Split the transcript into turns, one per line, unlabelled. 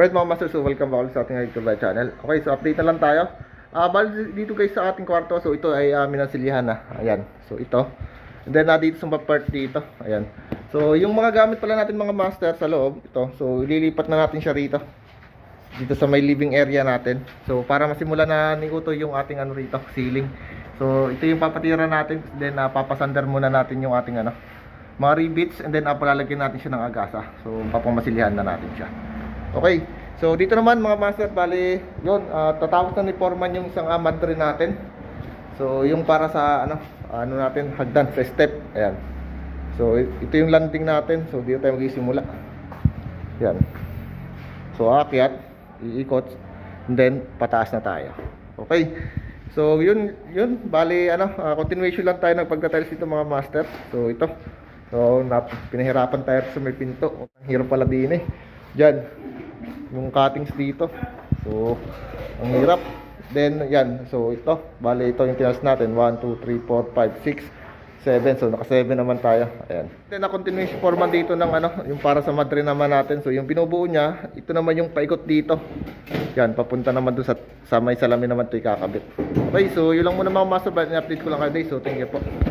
Alright mga master, so welcome back sa ating YouTube channel. Okay, so update na lang tayo. Ah, bali dito guys sa ating kwarto, so ito ay uh, minasilihan na. Ayan, so ito. And then na dito sa part dito. Ayan. So yung mga gamit pala natin mga master sa loob, ito. So ililipat na natin siya rito. Dito sa may living area natin. So para masimula na ni Uto yung ating ano rito, ceiling. So ito yung papatira natin, then uh, papasandar muna natin yung ating ano, mga rivets and then uh, palalagyan natin siya ng agasa. So papamasilihan na natin siya. Okay. So dito naman mga master, bali, yun, uh, tatapos na ni Foreman yung isang uh, madre natin. So yung para sa ano, ano natin, hagdan sa step. Ayan. So ito yung landing natin. So dito tayo magsisimula. Yan. So aakyat, iikot, and then pataas na tayo. Okay. So yun, yun, bali ano, ah, continuation lang tayo ng pagtatiles dito mga master. So ito. So pinahirapan tayo sa may pinto. Ang hirap pala din eh. Diyan. Yung cuttings dito. So ang hirap. Then yan, so ito, bali ito yung tinas natin. 1 2 3 4 5 6 7. So, naka 7 naman tayo. Ayan. Then, na continuation forma dito ng ano, yung para sa madre naman natin. So, yung binubuo niya, ito naman yung paikot dito. Yan, papunta naman doon sa, sa may salamin naman ito ikakabit. Okay, so yun lang muna mga master. Update ko lang kayo. So, thank you po.